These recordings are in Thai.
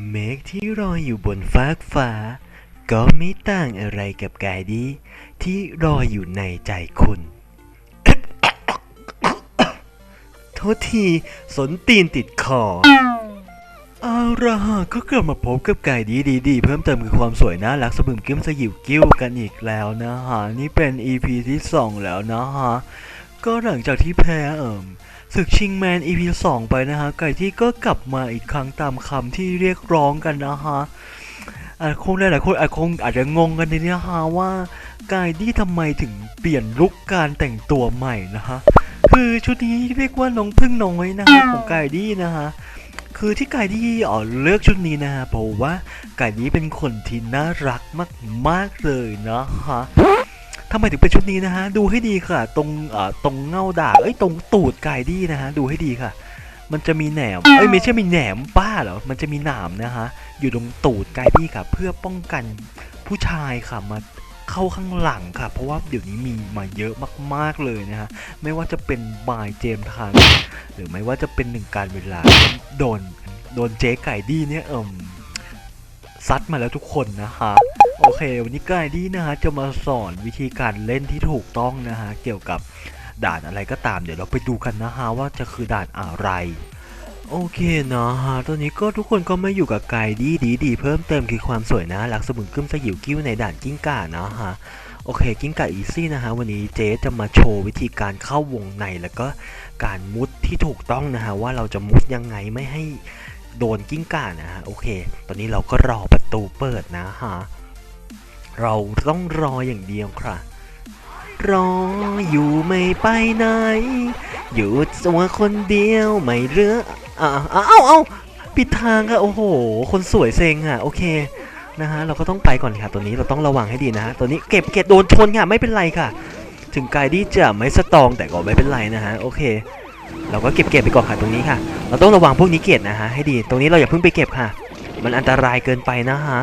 เมฆที่ลอยอยู่บนฟากฟ้า ก็ไม่ต่างอะไรกับกายดีที่รออยู่ในใจคุณ โทษทีสนตีนติดคอเอาละฮะก็กลับมาพบกับไก่ดีดีดีๆเพิ่มเติมคือความสวยน่ารักสะบึมกิ้มสยิวกิ้วกันอีกแล้วนะฮะ นี่เป็น EP ที่ 2 แล้วนะฮะ ก็หลังจากที่แพ้เอิ่ม ศึกชิงแมน EP 2 ไปนะฮะ ไก่ที่ก็กลับมาอีกครั้งตามคำที่เรียกร้องกันนะฮะอะคงหลายคนอาจคงอาจจะงงกันในนี้นะฮะว่าไก่ที่ทำไมถึงเปลี่ยนลุคการแต่งตัวใหม่นะฮะ คือชุดนี้เรียกว่าน้องพึ่งน้อยนะฮะของไก่ดีนะฮะคือที่ไก่ที่อ๋อเลือกชุดนี้นะฮะเพราะว่าไก่นี้เป็นคนที่น่ารักมากๆเลยนะฮะ ทำไมถึงเป็นชุดนี้นะฮะ ดูให้ดีค่ะ ตรงเอ่อตรงเงาด่างเอ้ยตรงตูดไก่ดีนะฮะ ดูให้ดีค่ะ มันจะมีแหนมเอ้ยไม่ใช่มีแหนมป้าเหรอ มันจะมีหนามนะฮะ อยู่ตรงตูดไก่ดีค่ะ เพื่อป้องกันผู้ชายค่ะมาเข้าข้างหลังค่ะ เพราะว่าเดี๋ยวนี้มีมาเยอะมากๆเลยนะฮะ ไม่ว่าจะเป็นบายเจมส์ทานหรือไม่ว่าจะเป็นหนึ่งการเวลาโดนโดนเจ๊ไก่ดี้เนี่ยเอิ่มซัดมาแล้วทุกคนนะฮะ โอเค วันนี้ไก่ดี้นะฮะจะมาสอนวิธีการเล่นที่ถูกต้องนะฮะเกี่ยวกับด่านอะไรก็ตามเดี๋ยวเราไปดูกันนะฮะว่าจะคือด่านอะไร โอเคนะฮะตอนนี้ก็ทุกคนก็มาอยู่กับไกดี้ดีดีเพิ่มเติมคือความสวยนะรักสมุนกึ้มสยิวกิ้วในด่านกิ้งก่านะฮะโอเคกิ้งก่าอีซี่นะฮะวันนี้เจ๊จะมาโชว์วิธีการเข้าวงในแล้วก็การมุดที่ถูกต้องนะฮะว่าเราจะมุดยังไงไม่ให้โดนกิ้งก่านะฮะโอเค ตอนนี้เราก็รอประตูเปิดนะฮะ เราต้องรออย่างเดียวครับรออยู่ไม่ไปไหน อยู่ตัวคนเดียวไม่เรืออ่าเอ้าเอ้าเอ้าปิดทางค่ะโอ้โห คนสวยเซ็งอะ โอเคนะฮะเราก็ต้องไปก่อนค่ะ ตัวนี้เราต้องระวังให้ดีนะฮะตัวนี้เก็บเก็บโดนชนค่ะไม่เป็นไรค่ะ ถึงกายดีจะไม่สตองแต่ก็ไม่เป็นไรนะฮะโอเค เราก็เก็บเก็บไปก่อนค่ะตรงนี้ค่ะ เราต้องระวังพวกนี้เกตนะฮะให้ดี ตรงนี้เราอย่าเพิ่งไปเก็บค่ะ มันอันตรายเกินไปนะฮะ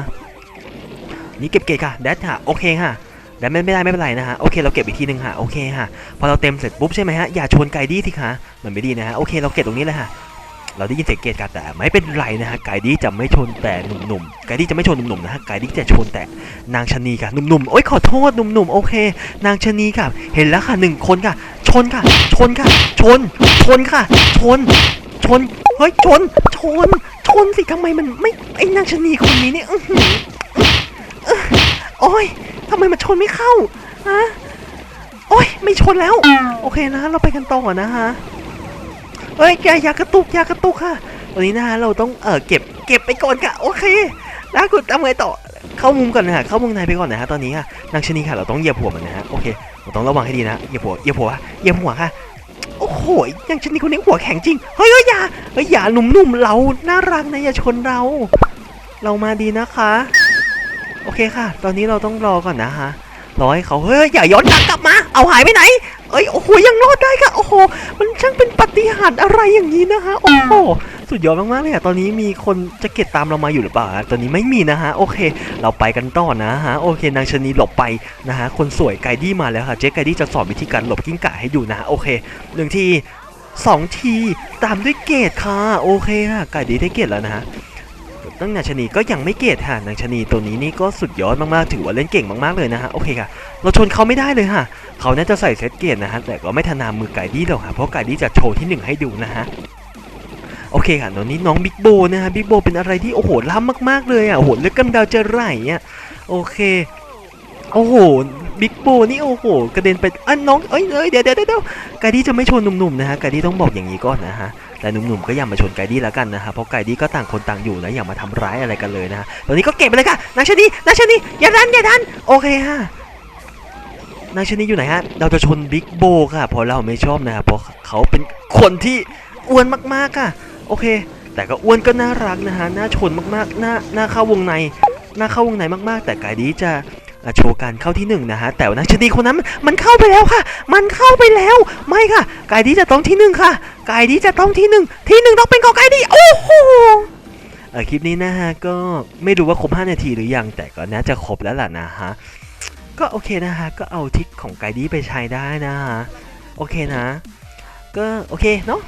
นี่เก็บเกตค่ะแดดค่ะโอเคค่ะแดดไม่ได้ไม่เป็นไรนะฮะโอเคเราเก็บอีกทีหนึ่งค่ะโอเคค่ะพอเราเต็มเสร็จปุ๊บใช่ไหมฮะอย่าชนไกดีสิคะมันไม่ดีนะฮะโอเคเราเก็บตรงนี้เลยค่ะเราได้ยินเสียงเกตกันแต่ไม่เป็นไรนะฮะไก่ดีจะไม่ชนแต่หนุ่มๆไก่ดีจะไม่ชนหนุ่มๆนะฮะไก่ดีจะชนแต่นางชะนีค่ะหนุ่มๆโอ๊ยขอโทษหนุ่มๆโอเค นางชะนีค่ะ เห็นแล้วค่ะหนึ่งคนค่ะ ชนค่ะ ชนค่ะ ชน ชนค่ะ ชน ชนเฮ้ยชน ชน ชนสิทำไมมันไม่ไอ้นางชะนีคนนี้เนี่ย โอ้ยทำไมมันชนไม่เข้าฮะโอ้ยไม่ชนแล้ว โอเคนะ เราไปกันต่อนะฮะเฮ้ยอย่าอย่ากระตุกอย่ากระตุกค่ะตอนนี้นะฮะเราต้องเออเก็บเก็บไปก่อนค่ะโอเคแล้วคุณทำไงต่อเข้ามุมก่อนนะฮะเข้ามุมในไปก่อนนะฮะตอนนี้ค่ะนางชนีค่ะ เราต้องเหยียบหัวมันนะฮะโอเคเราต้องระวังให้ดีนะเหยียบหัวเหยียบหัวเหยียบหัวค่ะโอ้โหนางชนีคนนี้หัวแข็งจริงเฮ้ยเฮ้ยอย่าเฮ้ยอย่าหนุ่มๆเราน่ารักนะอย่าชนเรา เรามาดีนะคะ อเคค่ะ ตอนนี้เราต้องรอก่อนนะฮะรอให้เขาเฮ้ยอย่าย้อนหลังกลับมา เอาหายไปไหน เอ้ยโอ้โหยังรอดได้ค่ะ โอ้โหมันช่างเป็นปฏิหารอะไรอย่างนี้นะคะโอ้โหสุดยอดมากๆเลยอะตอนนี้มีคนจะเก็บตามเรามาอยู่หรือเปล่าฮะตอนนี้ไม่มีนะฮะโอเค เราไปกันต่อนะฮะโอเคนางชนีหลบไปนะฮะคนสวยไกดี้มาแล้วค่ะเจ๊ไกดี้จะสอนวิธีการหลบกิ้งก่าให้ดูนะโอเคหนึ่งทีสองทีตามด้วยเกตค่ะโอเคค่ะไกดี้ได้เกตแล้วนะฮะ ตั้งนางชะนีก็ยังไม่เกตค่ะนางชะนีตัวนี้นี่ก็สุดยอดมากๆถือว่าเล่นเก่งมากๆเลยนะฮะโอเคค่ะ เราชนเขาไม่ได้เลยค่ะ เขาน่าจะใส่เซตเกตนะฮะแต่ก็ไม่ทนามือไก่ดี้หรอกค่ะเพราะไก่ดี้จะโชว์ที่หนึ่งให้ดูนะฮะโอเคค่ะตอนนี้น้องบิ๊กโบนะฮะบิ๊กโบเป็นอะไรที่โอ้โหล้ำมากๆเลยอะโอ้โหเลือดกำเดาจะไหลอะโอเคโอ้โหบิ๊กโบนี่โอ้โหกระเด็นไปอะน้องเอ้ยเอ้ยเดี๋ยวเดี๋ยวเดี๋ยวไก่ดีจะไม่ชนหนุ่มๆนะฮะไก่ดีต้องบอกอย่างนี้ก่อนนะฮะ แต่หนุ่มๆก็อย่ามาชนไก่ดี้แล้วกันนะฮะเพราะไก่ดี้ก็ต่างคนต่างอยู่นะอย่ามาทำร้ายอะไรกันเลยนะฮะตอนนี้ก็เก็บไปเลยค่ะนางชนีนางชนีอย่าดันอย่าดันโอเคฮะนางชนีอยู่ไหนฮะเราจะชนบิ๊กโบค่ะเพราะเราไม่ชอบนะฮะเพราะเขาเป็นคนที่อ้วนมากๆค่ะโอเค แต่ก็อ้วนก็น่ารักนะฮะน่าชนมากๆน่าน่าเข้าวงในน่าเข้าวงในมากๆ แต่ไก่ดีจะ โชว์การเข้าที่หนึ่งนะฮะแต่ว่านางชนีคนนั้นมันเข้าไปแล้วค่ะ มันเข้าไปแล้ว ไม่ค่ะไก่ดีจะต้องที่หนึ่งค่ะ ไก่ดีจะต้องที่หนึ่งที่หนึ่งต้องเป็นของไก่ดีโอ้โหเออคลิปนี้นะฮะก็ไม่รู้ว่าครบ 5 นาทีหรือยังแต่ก็น่าจะครบแล้วล่ะนะฮะก็โอเคนะฮะก็เอาทิกของไกดี้ไปใช้ได้นะฮะโอเคนะ ก็โอเคเนาะ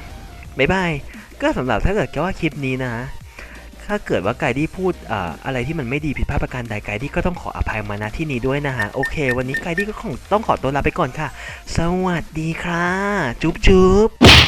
บ๊ายบายก็สำหรับถ้าเกิดว่าคลิปนี้นะ ถ้าเกิดว่าไกดี้พูดออะไรที่มันไม่ดีผิดพลาดประการใดไกดี้ก็ต้องขออภัยมาณที่นี้ด้วยนะฮะ โอเค วันนี้ไกดี้ก็คงต้องขอตัวลาไปก่อนค่ะ สวัสดีค่ะ จุ๊บจุ๊บ